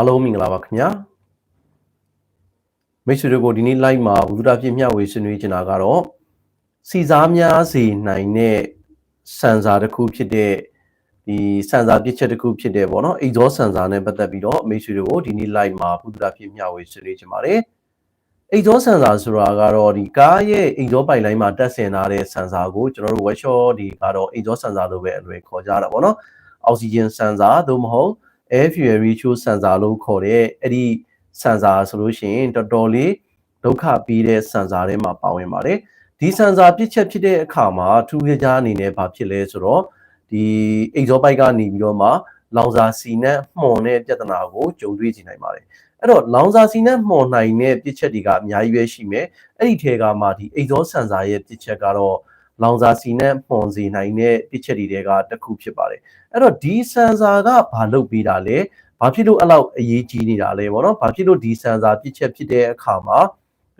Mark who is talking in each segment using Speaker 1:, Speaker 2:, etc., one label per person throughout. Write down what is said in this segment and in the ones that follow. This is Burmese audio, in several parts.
Speaker 1: အားလုံးမင်္ဂလာပါခင်ဗျာမိတ်ဆွေတို့ကိုဒီနေ့ live မှာဘုဒ္ဓပြည့်မျှဝေဆွေးနွေးချင်တာကတော့စီစားများစေနိုင်တဲ့စံစာတစ်ခုဖြစ်တဲ့ဒီစံစာပြည့်ချက်တစ်ခုဖြစ်တဲ့ပေါ့နော်အိဇောစံစာနဲ့ပတ်သက်ပြီးတော့မိတ်ဆွေတို့ကိုဒီနေ့ live မှာဘုဒ္ဓပြည့်မျှဝေဆွေးနွေးချင်ပါတယ်အိဇောဆန်ဆာဆိုတာကတော့ဒီကားရဲ့အိဇောပိုင်လိုင်းမှာတက်ဆင်ထားတဲ့ဆန်ဆာကိုကျွန်တော်တို့ workshop ဒီကတော့အိဇောဆန်ဆာလို့ပဲအလွယ်ခေါ်ကြတာပေါ့နော်အောက်ဆီဂျင်ဆန်ဆာသို့မဟုတ် air fuel ratio sensor လို့ခေါ်တဲ့အဲ့ဒီ sensor ဆိုလို့ရှိရင်တော်တော်လေးဒုက္ခပြီးတဲ့ sensor ထဲမှာပါဝင်ပါတယ်ဒီ sensor ပြစ်ချက်ဖြစ်တဲ့အခါမှာထူးခြားခြားအနေနဲ့ဘာဖြစ်လဲဆိုတော့ဒီ exhaust ကနေပြီးတော့မှလောင်စာစီနဲ့မှုန်တဲ့ပြဿနာကိုကြုံတွေ့ကြနိုင်ပါတယ်အဲ့တော့လောင်စာစီနဲ့မှုန်နိုင်တဲ့ပြစ်ချက်တွေကအများကြီးပဲရှိမယ်အဲ့ဒီထဲကမှဒီ exhaust sensor ရဲ့ပြစ်ချက်ကတော့ လောင်စာစီနဲ့မှုန်စေနိုင်တဲ့ပြစ်ချက်တွေကတစ်ခုဖြစ်ပါတယ်အဲ့တော့ဒီ sensor ကဘာလုပ်ပေးတာလဲဘာဖြစ်လို့အဲ့လောက်အရေးကြီးနေတာလဲပေါ့နော်ဘာဖြစ်လို့ဒီ sensor ပြစ်ချက်ဖြစ်တဲ့အခါမှာ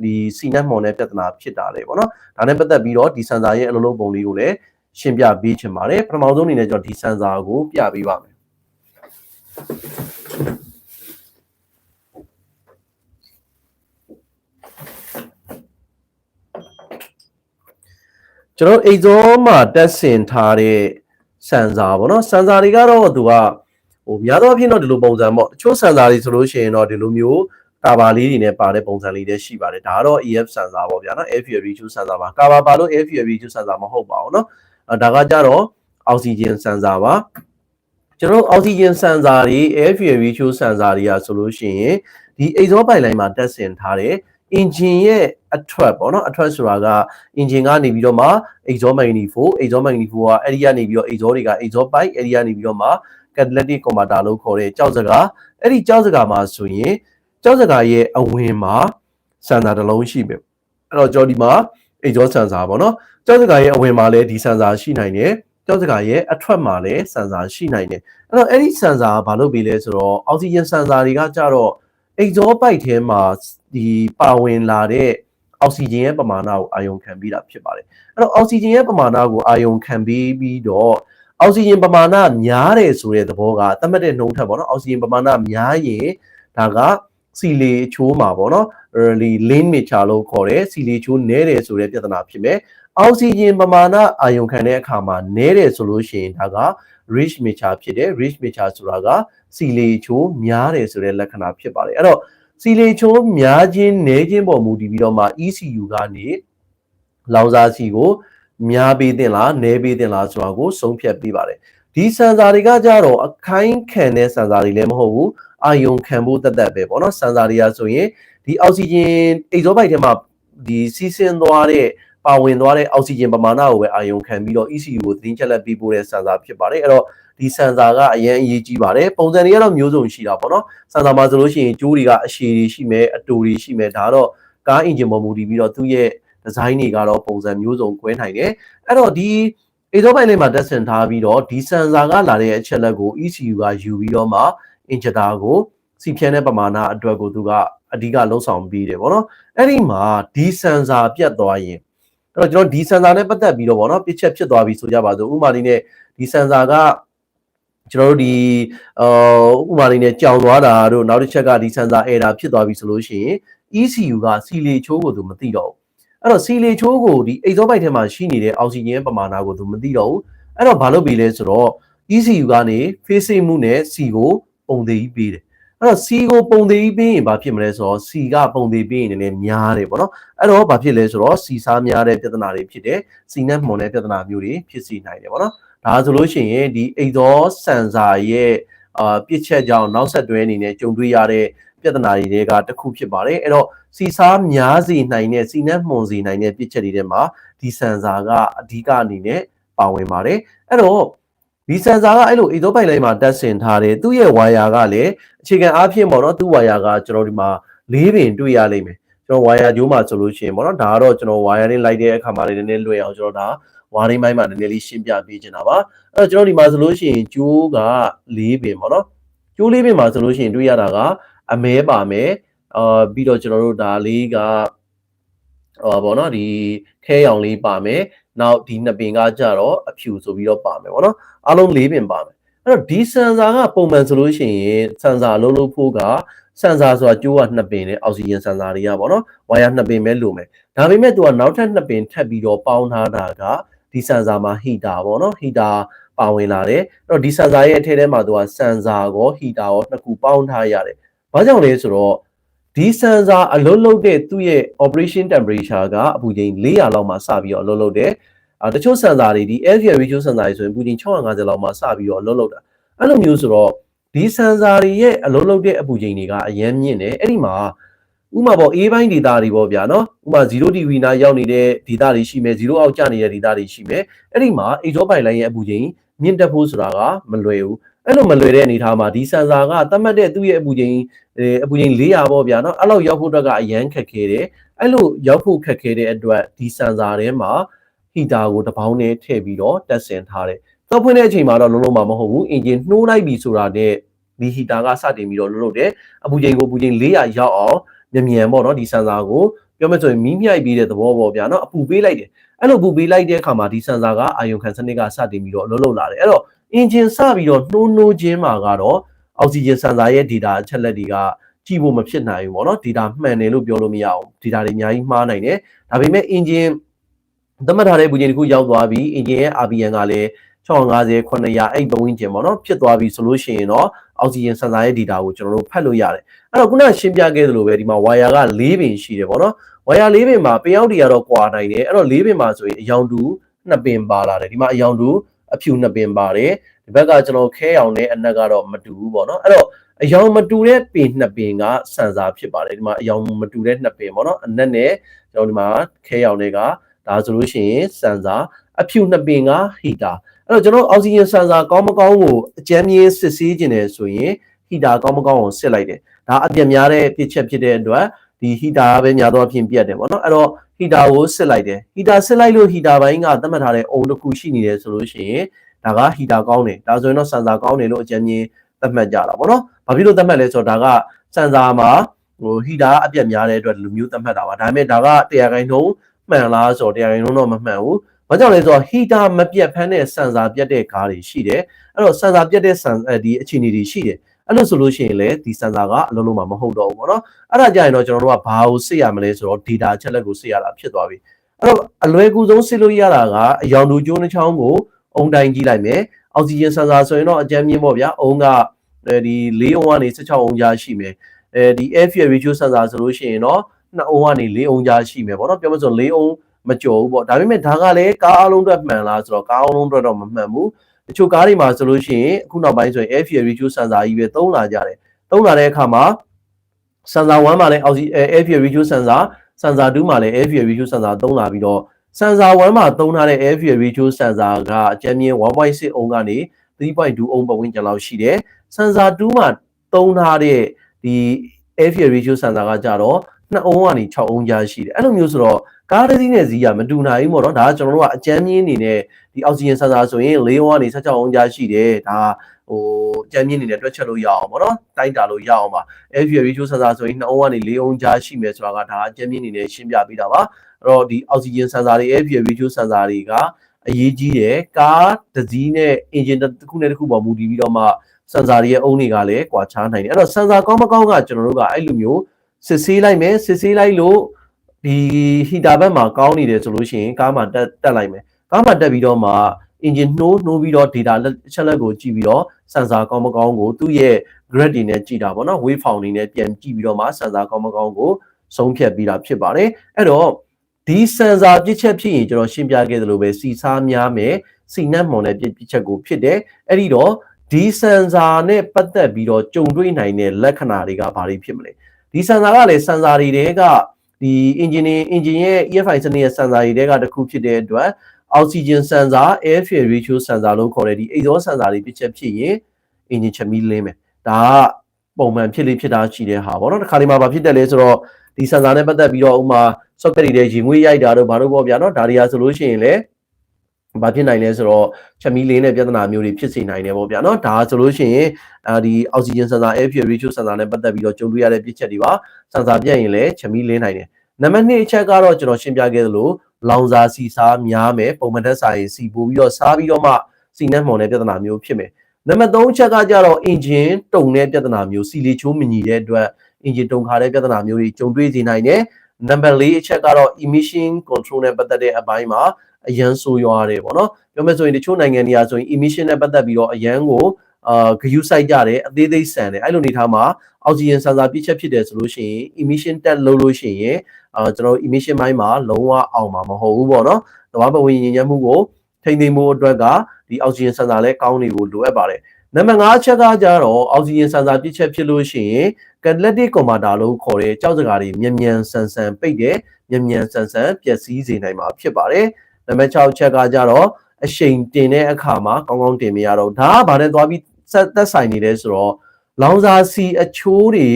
Speaker 1: ဒီစီနက်မွန်တဲ့ပြဿနာဖြစ်တာလဲပေါ့နော်ဒါနဲ့ပတ်သက်ပြီးတော့ဒီ sensor ရဲ့အလုပ်လုပ်ပုံလေးကိုလည်းရှင်းပြပေးချင်ပါတယ်ပထမဆုံးအနေနဲ့ကျွန်တော်ဒီ sensor ကိုပြပေးပါမယ် ကျွန်တော်အိတ်ဇောမှာတက်ဆင်ထားတဲ့ဆန်စာပေါ့နော်ဆန်စာတွေကတော့သူကဟိုများသောအားဖြင့်တော့ဒီလိုပုံစံပေါ့တချို့ဆန်စာတွေဆိုလို့ရှိရင်တော့ဒီလိုမျိုးကာဘာလေးတွေနဲ့ပါတဲ့ပုံစံလေးတွေရှိပါတယ်ဒါကတော့ EF ဆန်စာပေါ့ဗျာနော် FUV ချူဆန်စာပါကာဘာပါလို့ FUV ချူဆန်စာမဟုတ်ပါဘူးနော်ဒါကကြတော့အောက်ဆီဂျင်ဆန်စာပါကျွန်တော်အောက်ဆီဂျင်ဆန်စာတွေ FUV ချူဆန်စာတွေကဆိုလို့ရှိရင်ဒီအိတ်ဇောပိုင်လိုင်းမှာတက်ဆင်ထားတဲ့ engine ရဲ့အထွက်ပေါ့နော်အထွက်ဆိုတာက engine ကနေပြီးတော့မှ exhaust manifold exhaust manifold ကအဲ့ဒီကနေပြီးတော့ exhaust တွေက exhaust pipe အဲ့ဒီကနေပြီးတော့မှ catalytic converter လို့ခေါ်တဲ့ကြောက်စကားအဲ့ဒီကြောက်စကားမှာဆိုရင်ကြောက်စကားရဲ့အဝင်မှာစန်ဆာတစ်လုံးရှိမယ်အဲ့တော့ကြောဒီမှာ exhaust sensor ပေါ့နော်ကြောက်စကားရဲ့အဝင်မှာလည်းဒီ sensor ရှိနိုင်တယ်ကြောက်စကားရဲ့အထွက်မှာလည်း sensor ရှိနိုင်တယ်အဲ့တော့အဲ့ဒီ sensor ကဘာလုပ်ပေးလဲဆိုတော့ oxygen sensor တွေကကြတော့ exhaust pipe ထဲမှာဒီပါဝင်လာတဲ့အောက်ဆီဂျင်ရဲ့ပမာဏကိုအာယုံခံပြီးတာဖြစ်ပါတယ်အဲ့တော့အောက်ဆီဂျင်ရဲ့ပမာဏကိုအာယုံခံပြီးပြီးတော့အောက်ဆီဂျင်ပမာဏများတယ်ဆိုတဲ့သဘောကသတ်မှတ်တဲ့နှုန်းထက်ပေါ့နော်အောက်ဆီဂျင်ပမာဏများရင်ဒါကစီလေချိုးမှာပေါ့နော်ဒီ lane meter လို့ခေါ်တယ်စီလေချိုးနည်းတယ်ဆိုတဲ့ပြဿနာဖြစ်မယ်အောက်ဆီဂျင်ပမာဏအာယုံခံတဲ့အခါမှာနည်းတယ်ဆိုလို့ရှိရင်ဒါက rich meter ဖြစ်တယ် rich meter ဆိုတာကစီလေချိုးများတယ်ဆိုတဲ့လက္ခဏာဖြစ်ပါတယ်အဲ့တော့စီလေချိုးများခြင်းနည်းခြင်းပေါ်မူတည်ပြီးတော့မှ ECU ကနေလောင်စာစီကိုများပေးတင်လားနည်းပေးတင်လားဆိုတာကိုဆုံးဖြတ်ပေးပါတယ်ဒီစန်ဆာတွေကကြတော့အခိုင်းခံတဲ့စန်ဆာတွေလည်းမဟုတ်ဘူးအာယုံခံဖို့တက်တက်ပဲပေါ့နော်စန်ဆာတွေကဆိုရင်ဒီအောက်ဆီဂျင်အိတ်ဇောပိုက်ထဲမှာဒီစီးဆင်းသွားတဲ့ ပါဝင်သွားတဲ့အောက်ဆီဂျင်ပမာဏကိုပဲအာယုံခံပြီးတော့ ECU ကိုသတင်းချက်လက်ပေးပို့တဲ့စန်ဆာဖြစ်ပါတယ်အဲ့တော့ဒီဆန်ဆာကအရင်အရေးကြီးပါတယ်ပုံစံတွေကတော့မျိုးစုံရှိတာပေါ့နော်ဆန်ဆာမှာဆိုလို့ရှိရင်ကျိုးတွေကအရှည်တွေရှိမယ်အတူတွေရှိမယ်ဒါတော့ကားအင်ဂျင်ပေါ်မူတည်ပြီးတော့သူ့ရဲ့ဒီဇိုင်းတွေကတော့ပုံစံမျိုးစုံကွဲနိုင်တယ်အဲ့တော့ဒီအေဇောပိုင်းလေးမှာတက်ဆင်ထားပြီးတော့ဒီဆန်ဆာကလာတဲ့အချက်လက်ကို ECU ကယူပြီးတော့မှအင်ဂျင်တာကိုစီဖြန်းတဲ့ပမာဏအတွက်ကိုသူကအဓိကလှုံ့ဆော်ပြီးတယ်ပေါ့နော်အဲ့ဒီမှာဒီဆန်ဆာပြတ်သွားရင်အဲ့ တော့ကျွန်တော်ဒီဆန်ဆာနဲ့ပတ်သက်ပြီးတော့ပေါ့နော်ပြစ်ချက်ဖြစ်သွားပြီဆိုကြပါစို့ဥမာလေးနဲ့ဒီဆန်ဆာကကျွန်တော်တို့ဒီအာဥပမာလေးနဲ့ကြောင်သွားတာတို့နောက်တစ်ချက်ကဒီ sensor error ဖြစ်သွားပြီဆိုလို့ရှိရင် ECU ကစီလေချိုးကိုသူမသိတော့ဘူးအဲ့တော့စီလေချိုးကိုဒီအိတ်ဇောပိုက်ထဲမှာရှိနေတဲ့အောက်ဆီဂျင်ပမာဏကိုသူမသိတော့ဘူးအဲ့တော့ဘာလုပ်ပြီလဲဆိုတော့ ECU ကနေ phase မှုနဲ့ C ကိုပုံသေးကြီးပေးတယ် အဲ့တော့ C ကိုပုံသေးကြီးပေးရင်ဘာဖြစ်မလဲဆိုတော့ C ကပုံသေးပေးရင်လည်းများတယ်ပေါ့နော်အဲ့တော့ဘာဖြစ်လဲဆိုတော့ C စားများတဲ့ပြဿနာတွေဖြစ်တယ် C နဲ့မှုန်တဲ့ပြဿနာမျိုးတွေဖြစ်စီနိုင်တယ်ပေါ့နော်ဒါဆိုလို့ရှိရင်ဒီအိတ်သောဆန်ဆာရဲ့အာပြစ်ချက်ကြောင့်နောက်ဆက်တွဲအနေနဲ့ကြုံတွေ့ရတဲ့ပြဿနာတွေကတစ်ခုဖြစ်ပါတယ်အဲ့တော့စီစားများစီနိုင်တဲ့စီနဲ့မှုန်စီနိုင်တဲ့ပြစ်ချက်တွေထဲမှာဒီဆန်ဆာကအဓိကအနေနဲ့ပါဝင်ပါတယ်အဲ့တော့ ဒီဆန်ဆာကအဲ့လိုအိတ်သောပိုက်လိုင်းမှာတက်ဆင်ထားတယ်သူ့ရဲ့ဝါယာကလည်းအခြေခံအားဖြင့်ပေါ့နော်သူ့ဝါယာကကျွန်တော်ဒီမှာလေးပင်တွေ့ရလိမ့်မယ်ကျွန်တော်ဝါယာဂျိုးမှာဆိုလို့ရှိရင်ပေါ့နော်ဒါကတော့ကျွန်တော်ဝါယာရင်းလိုက်တဲ့အခါမှာလည်းနည်းနည်းလွယ်အောင်ကျွန်တော်ဒါဝါရင်းပိုင်းမှာနည်းနည်းလေးရှင်းပြပေးချင်တာပါအဲ့တော့ကျွန်တော်ဒီမှာဆိုလို့ရှိရင်ကျိုးက၄ပင်ပေါ့နော်ကျိုးလေးပင်မှာဆိုလို့ရှိရင်တွေ့ရတာကအမဲပါမယ်အာပြီးတော့ကျွန်တော်တို့ဒါလေးကဟောပေါ့နော်ဒီခဲရောင်လေးပါမယ် နောက်ဒီနှစ်ပင်ကကြတော့အဖြူဆိုပြီးတော့ပါမယ်ပေါ့နော်အားလုံး၄ပင်ပါမယ်အဲ့တော့ဒီဆန်ဆာကပုံမှန်ဆိုလို့ရှိရင်ဆန်ဆာအလုံးလုံးဖို့ကဆန်ဆာဆိုတာကျိုးကနှစ်ပင်နဲ့အောက်ဆီဂျင်ဆန်ဆာတွေကပေါ့နော်ဝါယာနှစ်ပင်ပဲလိုမယ်ဒါပေမဲ့သူကနောက်ထပ်နှစ်ပင်ထပ်ပြီးတော့ပေါင်းထားတာကဒီဆန်ဆာမှာဟီတာပေါ့နော်ဟီတာပါဝင်လာတယ်အဲ့တော့ဒီဆန်ဆာရဲ့အထက်ထဲမှာသူကဆန်ဆာကောဟီတာကောနှစ်ခုပေါင်းထားရတယ်ဘာကြောင့်လဲဆိုတော့ ဒီဆန်ဆာအလုံးလုံးတဲ့သူ့ရဲ့ operation temperature ကအပူချိန်400လောက်မှစပြီးတော့အလုံးလုံးတယ်အာတချို့ဆန်ဆာတွေဒီ air fuel ratio ဆန်ဆာတွေဆိုရင်ပူချိန်650လောက်မှစပြီးတော့အလုံးလုံးတာအဲ့လိုမျိုးဆိုတော့ဒီဆန်ဆာတွေရဲ့အလုံးလုံးတဲ့အပူချိန်တွေကအရင်မြင့်တယ်အဲ့ဒီမှာဥမာပေါ့ A ဘိုင်း data တွေပေါ့ဗျာနော်ဥမာ0 degree နားရောက်နေတဲ့ data တွေရှိမယ်0အောက်ကျနေတဲ့ data တွေရှိမယ်အဲ့ဒီမှာ exhaust pipe line ရဲ့အပူချိန်မြင့်တက်ဖို့ဆိုတာကမလွယ်ဘူး အဲ့လိုမလွယ်တဲ့အနေအထားမှာဒီဆန်ဆာကသတ်မှတ်တဲ့သူ့ရဲ့အပူချိန်အပူချိန်400ပေါ့ဗျာနော်အဲ့လောက်ရောက်ဖို့အတွက်ကအရန်ခက်ခဲတယ်အဲ့လိုရောက်ဖို့ခက်ခဲတဲ့အတွက်ဒီဆန်ဆာထဲမှာဟီတာကိုတစ်ပေါင်းနဲ့ထည့်ပြီးတော့တက်ဆင်ထားတယ်တော့ဖွင့်တဲ့အချိန်မှာတော့လုံးလုံးမမဟုတ်ဘူးအင်ဂျင်နှိုးလိုက်ပြီဆိုတာနဲ့ဒီဟီတာကစတင်ပြီးတော့လုံးလုံးတယ်အပူချိန်ကိုအပူချိန်400ရောက်အောင်မြန်မြန်ပေါ့နော်ဒီဆန်ဆာကိုပြောမယ်ဆိုရင်မီးမြိုက်ပြီးတဲ့သဘောပေါ့ဗျာနော်အပူပေးလိုက်တယ်အဲ့လိုပူပေးလိုက်တဲ့အခါမှာဒီဆန်ဆာကအာယုံခံစနစ်ကစတင်ပြီးတော့အလုံးလုံးလာတယ်အဲ့တော့ အင်ဂျင်စပြီးတော့နှိုးနှိုးခြင်းမှာကတော့အောက်ဆီဂျင်ဆန်ဆာရဲ့ data အချက်လက်တွေကကြည့်ဖို့မဖြစ်နိုင်ဘူးပေါ့နော် data မှန်တယ်လို့ပြောလို့မရအောင် data တွေအများကြီးမှားနိုင်တယ်ဒါပေမဲ့ engine သတ်မှတ်ထားတဲ့ပူချိန်တစ်ခုရောက်သွားပြီ engine ရဲ့ RPM ကလည်း650 900အဲ့ဘဝင်းကျင်ပေါ့နော်ဖြစ်သွားပြီဆိုလို့ရှိရင်တော့အောက်ဆီဂျင်ဆန်ဆာရဲ့ data ကိုကျွန်တော်တို့ဖတ်လို့ရတယ်အဲ့တော့ခုနရှင်းပြခဲ့သလိုပဲဒီမှာ wire က၄ပင်ရှိတယ်ပေါ့နော် wire ၄ပင်မှာပင်ရောက်တွေကတော့ကွာနိုင်တယ်အဲ့တော့၄ပင်မှာဆိုရင်အယောင်တူနှစ်ပင်ပါလာတယ်ဒီမှာအယောင်တူ အဖြူနှစ်ပင်ပါတယ်ဒီဘက်ကကျွန်တော်ခဲအောင်နဲ့အနက်ကတော့မတူဘူးပေါ့နော်အဲ့တော့အယောင်မတူတဲ့ပင်နှစ်ပင်ကဆန်စာဖြစ်ပါတယ်ဒီမှာအယောင်မတူတဲ့နှစ်ပင်ပေါ့နော်အနက်နဲ့ကျွန်တော်ဒီမှာခဲအောင်တွေကဒါဆိုလို့ရှိရင်ဆန်စာအဖြူနှစ်ပင်ကဟီတာအဲ့တော့ကျွန်တော်အောက်ဆီဂျင်ဆန်စာကောင်းမကောင်းကိုအကျဉ်းမြင့်စစ်ဆေးခြင်းတယ်ဆိုရင်ဟီတာကောင်းမကောင်းကိုစစ်လိုက်တယ်ဒါအပြည့်များတဲ့ပြစ်ချက်ဖြစ်တဲ့အတွက် ဒီဟီတာပဲများသောအားဖြင့်ပြတ်တယ်ပေါ့နော်အဲ့တော့ဟီတာကိုစစ်လိုက်တယ်ဟီတာစစ်လိုက်လို့ဟီတာဘိုင်းကသတ်မှတ်ထားတဲ့အုံတစ်ခုရှိနေတယ်ဆိုလို့ရှိရင်ဒါကဟီတာကောင်းတယ်ဒါဆိုရင်တော့ဆန်ဆာကောင်းတယ်လို့အကြံဉာဏ်သတ်မှတ်ကြတာပေါ့နော်ဘာဖြစ်လို့သတ်မှတ်လဲဆိုတော့ဒါကဆန်ဆာမှာဟိုဟီတာအပြတ်များတဲ့အတွက်လူမျိုးသတ်မှတ်တာပါဒါပေမဲ့ဒါကတရားခိုင်နှုန်းမှန်လားဆိုတော့တရားခိုင်နှုန်းတော့မမှန်ဘူးဘာကြောင့်လဲဆိုတော့ဟီတာမပြတ်ဖမ်းတဲ့ဆန်ဆာပြတ်တဲ့ကားတွေရှိတယ်အဲ့တော့ဆန်ဆာပြတ်တဲ့ဆန်ဒီအခြေအနေတွေရှိတယ် အဲ့လိုဆိုလို့ရှိရင်လည်းဒီစင်ဆာကအလုံးလုံးမှာမဟုတ်တော့ဘူးပေါ့နော်အဲ့ဒါကြရင်တော့ကျွန်တော်တို့ကဘာကိုစစ်ရမလဲဆိုတော့ data ချက်လက်ကိုစစ်ရတာဖြစ်သွားပြီအဲ့တော့အလွယ်ကူဆုံးစစ်လို့ရတာကအယောင်တူကျိုးနှချောင်းကိုအုံတိုင်းကြည့်လိုက်မယ်အောက်ဆီဂျင်စင်ဆာဆိုရင်တော့အကြမ်းမြင့်ပေါ့ဗျာအုံကဒီ၄အုံကနေ16အုံကြားရှိမယ်အဲဒီ air fuel ratio sensor ဆိုလို့ရှိရင်တော့2အုံကနေ4အုံကြားရှိမယ်ပေါ့နော်ပြောမဆို4အုံမကျော်ဘူးပေါ့ဒါပေမဲ့ဒါကလည်းကားအလုံးအတွက်မှန်လားဆိုတော့ကားအလုံးအတွက်တော့မမှန်ဘူး တချို့ကားတွေမှာဆိုလို့ရှိရင်အခုနောက်ပိုင်းဆိုရင် air fuel ratio sensor ကြီးပဲသုံးလာကြတယ်သုံးလာတဲ့အခါမှာ sensor 1မှာလည်း air fuel ratio sensor sensor 2မှာလည်း air fuel ratio sensor သုံးလာပြီးတော့ sensor 1မှာသုံးထားတဲ့ air fuel ratio sensor ကအကြမ်းမြင့်1.6အုံးကနေ3.2အုံးပတ်ဝန်းကျင်လောက်ရှိတယ် sensor 2မှာသုံးထားတဲ့ဒီ air fuel ratio sensor ကကြတော့2အုံးကနေ6အုံးကြားရှိတယ်အဲ့လိုမျိုးဆိုတော့ ကားတစ်စီးနဲ့စီးကမတူနိုင်ဘူးပေါ့နော်ဒါကကျွန်တော်တို့ကအကြမ်းမြင့်အနေနဲ့ဒီအောက်ဆီဂျင်ဆန်ဆာဆိုရင်၄ဝန်းကနေ16အောင်ကြားရှိတယ်ဒါဟိုအကြမ်းမြင့်အနေနဲ့တွက်ချက်လို့ရအောင်ပေါ့နော်တိုင်းတာလို့ရအောင်ပါ air fuel ratio ဆန်ဆာဆိုရင်2အောင်ကနေ4အောင်ကြားရှိမယ်ဆိုတာကဒါအကြမ်းမြင့်အနေနဲ့ရှင်းပြပေးတာပါအဲ့တော့ဒီအောက်ဆီဂျင်ဆန်ဆာတွေ air fuel ratio ဆန်ဆာတွေကအရေးကြီးတယ်ကားတစ်စီးနဲ့ engine တစ်ခုနဲ့တစ်ခုပေါ်မူတည်ပြီးတော့မှဆန်ဆာတွေရဲ့အုံတွေကလည်းကွာခြားနိုင်တယ်အဲ့တော့ဆန်ဆာကောင်းမကောင်းကကျွန်တော်တို့ကအဲ့လိုမျိုးစစ်ဆေးလိုက်မယ်စစ်ဆေးလိုက်လို့ ဒီဟီတာဘက်မှာကောင်းနေတယ်ဆိုလို့ရှိရင်ကားမှာတက်တက်လိုက်မယ်ကားမှာတက်ပြီးတော့မှ engine နှိုးနှိုးပြီးတော့ data အချက်လက်ကိုကြည့်ပြီးတော့ sensor ကောင်းမကောင်းကိုသူ့ရဲ့ grade တွေနဲ့ကြည့်တာပေါ့နော် wave form တွေနဲ့ပြန်ကြည့်ပြီးတော့မှ sensor ကောင်းမကောင်းကိုဆုံးဖြတ်ပြီးတာဖြစ်ပါတယ်အဲ့တော့ဒီ sensor ပြစ်ချက်ဖြစ်ရင်ကျွန်တော်ရှင်းပြခဲ့သလိုပဲစီစားများမယ်စီနက်မွန်တဲ့ပြစ်ချက်ကိုဖြစ်တယ်အဲ့ဒီတော့ဒီ sensor နဲ့ပတ်သက်ပြီးတော့ကြုံတွေ့နိုင်တဲ့လက္ခဏာတွေကဘာတွေဖြစ်မလဲဒီ sensor ကလည်း sensor တွေတဲက ဒီ engine engine ရဲ့ EFI စနစ်ရဲ့ sensor တွေတဲကတစ်ခုဖြစ်တဲ့အတွက် oxygen sensor air fuel ratio sensor လို့ခေါ်တဲ့ဒီ exhaust sensor တွေပြချက်ဖြစ်ရင် engine ချက်မီးလင်းမယ်ဒါကပုံမှန်ဖြစ်လေးဖြစ်တာရှိတဲ့ဟာပေါ့နော်တစ်ခါဒီမှာဘာဖြစ်တယ်လဲဆိုတော့ဒီ sensor နဲ့ပတ်သက်ပြီးတော့ဥမာ socket တွေရေငွေးရိုက်တာတို့ဘာလို့ပေါ့ဗျာနော်ဒါတွေဟာဆိုလို့ရှိရင်လည်း ဘာဖြစ်နိုင်လဲဆိုတော့ချက်မီးလင်းတဲ့ပြဿနာမျိုးတွေဖြစ်စေနိုင်တယ်ပေါ့ဗျာနော်ဒါဆိုလို့ရှိရင်အဲဒီအောက်ဆီဂျင်ဆန်ဆာ air fuel ratio ဆန်ဆာနဲ့ပတ်သက်ပြီးတော့ကြုံတွေ့ရတဲ့ပြစ်ချက်တွေပါဆန်ဆာပြတ်ရင်လည်းချက်မီးလင်းနိုင်တယ်နံပါတ်2အချက်ကတော့ကျွန်တော်ရှင်းပြခဲ့သလိုလောင်စာစီစားများမယ်ပုံမှန်တက်စာရင်စီပို့ပြီးတော့စားပြီးတော့မှစီနက်မှော်တဲ့ပြဿနာမျိုးဖြစ်မယ်နံပါတ်3ချက်ကကြတော့ engine တုံတဲ့ပြဿနာမျိုးစီလီချိုးမညီတဲ့အတွက် engine တုံခါတဲ့ပြဿနာမျိုးတွေကြုံတွေ့စေနိုင်တယ်နံပါတ်4အချက်ကတော့ emission control နဲ့ပတ်သက်တဲ့အပိုင်းမှာ အရန်ဆိုးရွားတယ်ပေါ့နော်ပြောမယ်ဆိုရင်တချို့နိုင်ငံတွေကဆိုရင် emission နဲ့ပတ်သက်ပြီးတော့အရန်ကိုအာဂယူဆိုင်ကြတယ်အသေးသေးဆန်တယ်အဲ့လိုနေထားမှာအောက်ဆီဂျင်ဆန်ဆာပြည့်ချက်ဖြစ်တယ်ဆိုလို့ရှိရင် emission တက်လို့လို့ရှိရင်အာကျွန်တော် emission ဘိုင်းမှာလုံးဝအောင်မှာမဟုတ်ဘူးပေါ့နော်။တဘာပဝင်ရင်ညံ့မှုကိုထိန်းသိမ်းမှုအတွက်ကဒီအောက်ဆီဂျင်ဆန်ဆာလည်းကောင်းနေဖို့လိုအပ်ပါတယ်။နံပါတ်5ချက်ကကြတော့အောက်ဆီဂျင်ဆန်ဆာပြည့်ချက်ဖြစ်လို့ရှိရင် catalytic converter လို့ခေါ်တဲ့ကြောက်စကားတွေမြန်မြန်ဆန်ဆန်ပိတ်တယ်မြန်မြန်ဆန်ဆန်ပျက်စီးစေနိုင်မှာဖြစ်ပါတယ်။ နံပါတ်6ချက်ကကြတော့အရှိန်တင်တဲ့အခါမှာကောင်းကောင်းတင်မရတော့ဒါကဘာနဲ့သွားပြီးဆက်သက်ဆိုင်နေလဲဆိုတော့လောင်စာစီအချိုးတွေ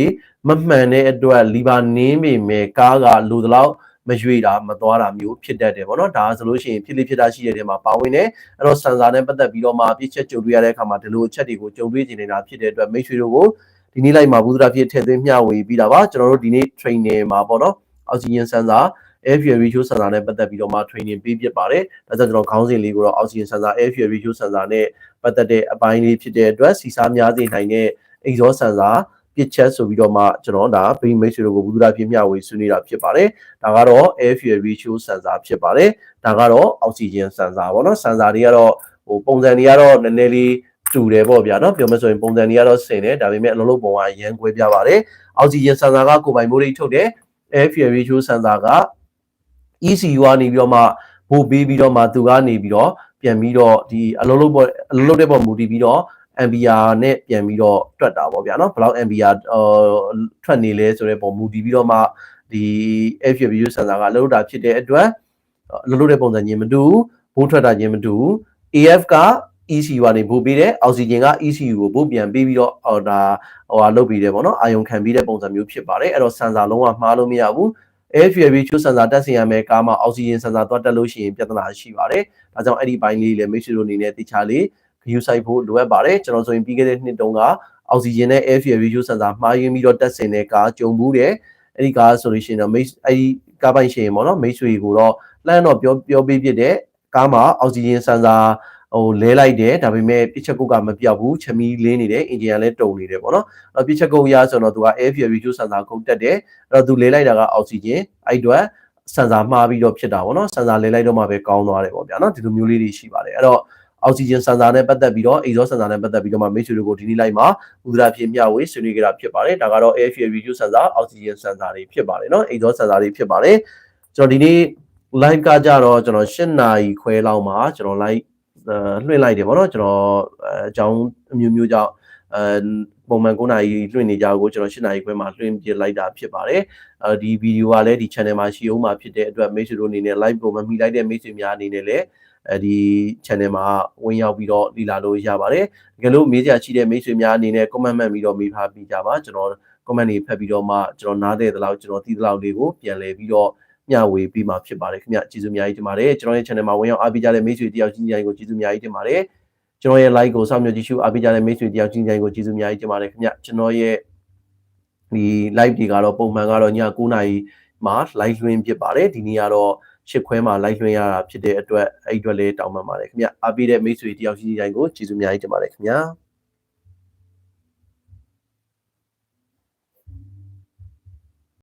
Speaker 1: မမှန်တဲ့အတွက်လီဘာနင်းမိမယ်ကားကလူတလောက်မရွေတာမသွားတာမျိုးဖြစ်တတ်တယ်ပေါ့နော်ဒါဆိုလို့ရှိရင်ဖြစ်လိဖြစ်တာရှိတဲ့နေရာမှာပါဝင်တယ်အဲ့တော့စန်ဆာနဲ့ပတ်သက်ပြီးတော့မှပြည့်ချက်ကြုံတွေ့ရတဲ့အခါမှာဒီလိုအချက်တွေကိုကြုံတွေ့နေနေတာဖြစ်တဲ့အတွက်မိတ်ဆွေတို့ကိုဒီနေ့လိုက်မှာဘူးသရာဖြစ်ထည့်သွင်းမျှဝေပြီးတာပါကျွန်တော်တို့ဒီနေ့ training မှာပေါ့နော်အောက်ဆီဂျင်စန်ဆာ air fuel ratio sensor နဲ့ပတ်သက်ပြီးတော့မှ training ပေးဖြစ်ပါတယ်ဒါကြောင့်ကျွန်တော်ခေါင်းစဉ်လေးကိုတော့ oxygen sensor air fuel ratio sensor နဲ့ပတ်သက်တဲ့အပိုင်းလေးဖြစ်တဲ့အတွက်စီစားများစေနိုင်တဲ့ exhaust sensor ပြစ်ချက်ဆိုပြီးတော့မှကျွန်တော်ဒါဘိမိတ်ဆွေတို့ကိုဘူးဒရာပြမျှဝေဆွေးနွေးတာဖြစ်ပါတယ်ဒါကတော့ air fuel ratio sensor ဖြစ်ပါတယ်ဒါကတော့ oxygen sensor ပေါ့နော် sensor တွေကတော့ဟိုပုံစံတွေကတော့နည်းနည်းလေးတူတယ်ပေါ့ဗျာနော်ပြောမယ်ဆိုရင်ပုံစံတွေကတော့ဆင်တယ်ဒါပေမဲ့အလုံးလုံးပုံကရန်ကွဲပြပါတယ် oxygen sensor ကကိုယ်ပိုင်မိုးရိပ်ထုတ်တယ် air fuel ratio sensor က ECU ကနေပြီးတော့မှဘို့ပေးပြီးတော့မှသူကနေပြီးတော့ပြန်ပြီးတော့ဒီအလုံးလုံးပေါ်အလုံးလုံးတဲ့ပေါ်မူတည်ပြီးတော့ MBR နဲ့ပြန်ပြီးတော့တွက်တာပေါ့ဗျာနော်ဘယ်လောက် MBR ထွက်နေလဲဆိုတဲ့ပုံမူတည်ပြီးတော့မှဒီ FPV sensor ကလုံးတာဖြစ်တဲ့အတွက်အလုံးလုံးတဲ့ပုံစံချင်းမတူဘူးဘိုးထွက်တာချင်းမတူဘူး AF က ECU ကနေဘို့ပေးတယ်အောက်ဆီဂျင်က ECU ကိုဘို့ပြန်ပေးပြီးတော့ဟောဒါဟိုဟာလုပ်ပြီးတယ်ပေါ့နော်အာယုံခံပြီးတဲ့ပုံစံမျိုးဖြစ်ပါတယ်အဲ့တော့ sensor လုံးဝမှားလို့မရဘူး AFB ချိုးဆန်ဆာတက်ဆင်ရမယ်ကားမှာအောက်ဆီဂျင်ဆန်ဆာသွားတက်လို့ရှိရင်ပြဿနာရှိပါတယ်။ဒါကြောင့်အဲ့ဒီဘိုင်းလေးလည်းမိတ်ဆွေတို့အနေနဲ့တိချာလေးဂယူဆိုင်ဖို့လိုအပ်ပါတယ်။ကျွန်တော်ဆိုရင်ပြီးခဲ့တဲ့နှစ်တုန်းကအောက်ဆီဂျင်နဲ့ AFB ချိုးဆန်ဆာမှားယွင်းပြီးတော့တက်ဆင်တဲ့ကားကြုံဘူးတယ်။အဲ့ဒီကားဆိုလို့ရှိရင်တော့မိတ်အဲ့ဒီကားပိုင်ရှင်ပေါ့နော်မိတ်ဆွေကိုတော့လှမ်းတော့ပြောပြောပေးဖြစ်တဲ့ကားမှာအောက်ဆီဂျင်ဆန်ဆာ ဟိုလဲလိုက်တယ်ဒါပေမဲ့ပြစ်ချက်ကုတ်ကမပြောက်ဘူးချမီလင်းနေတယ်အင်ဂျင်ကလည်းတုံနေတယ်ပေါ့နော်အဲ့ပြစ်ချက်ကုတ်ရဆိုတော့သူက air fuel reduce sensor ကုတ်တက်တယ်အဲ့တော့သူလဲလိုက်တာကအောက်ဆီဂျင်အဲ့အတွက်ဆန်ဆာမှားပြီးတော့ဖြစ်တာပေါ့နော်ဆန်ဆာလဲလိုက်တော့မှပဲကောင်းသွားတယ်ပေါ့ဗျာနော်ဒီလိုမျိုးလေးတွေရှိပါတယ်အဲ့တော့အောက်ဆီဂျင်ဆန်ဆာနဲ့ပတ်သက်ပြီးတော့ exhaust sensor နဲ့ပတ်သက်ပြီးတော့မှမိတ်ဆွေတို့ကိုဒီနေ့လိုက်မှာဥဒရာဖြစ်မျှဝေဆွေးနွေးကြတာဖြစ်ပါတယ်ဒါကတော့ air fuel reduce sensor oxygen sensor တွေဖြစ်ပါတယ်နော် exhaust sensor တွေဖြစ်ပါတယ်ကျွန်တော်ဒီနေ့ live ကကြတော့ကျွန်တော်၈နာရီခွဲလောက်မှာကျွန်တော် live လွှင့်လိုက်တယ်ဗောနော်ကျွန်တော်အကြောင်းအမျိုးမျိုးကြောင့်အဲပုံမှန်9နာရီလွှင့်နေကြကိုကျွန်တော်10နာရီခွဲမှာလွှင့်ပြလိုက်တာဖြစ်ပါတယ်အဲဒီဗီဒီယိုကလည်းဒီ channel မှာရှိအောင်မှာဖြစ်တဲ့အတွက်မိတ်ဆွေတို့အနေနဲ့ live ကိုမမိလိုက်တဲ့မိတ်ဆွေများအနေနဲ့လည်းအဲဒီ channel မှာဝင်ရောက်ပြီးတော့လီလာလို့ရပါတယ်တကယ်လို့မေးကြရှိတဲ့မိတ်ဆွေများအနေနဲ့ comment မှတ်ပြီးတော့မေးထားပြီးကြပါကျွန်တော် comment တွေဖတ်ပြီးတော့မှကျွန်တော်နားတဲ့တလောက်ကျွန်တော်သိတလောက်လေးကိုပြန်လည်ပြီးတော့ မျှဝေပြီးမှဖြစ်ပါတယ်ခင်ဗျကျေးဇူးအများကြီးတင်ပါတယ်ကျွန်တော်ရဲ့ channel မှာဝင်ရောက်အားပေးကြတဲ့မိတ်ဆွေတယောက်ချင်းချင်းကိုကျေးဇူးအများကြီးတင်ပါတယ်ကျွန်တော်ရဲ့ like ကိုစောင့်မျှော်ကြည့်ရှုအားပေးကြတဲ့မိတ်ဆွေတယောက်ချင်းချင်းကိုကျေးဇူးအများကြီးတင်ပါတယ်ခင်ဗျကျွန်တော်ရဲ့ဒီ live တွေကတော့ပုံမှန်ကတော့ည9:00နာရီမှာ live လွှင့်ဖြစ်ပါတယ်ဒီနေ့ကတော့ရှစ်ခွဲမှာ live လွှင့်ရတာဖြစ်တဲ့အတွက်အဲ့အတွက်လေးတောင်းပန်ပါတယ်ခင်ဗျအားပေးတဲ့မိတ်ဆွေတယောက်ချင်းချင်းကိုကျေးဇူးအများကြီးတင်ပါတယ်ခင်ဗျာ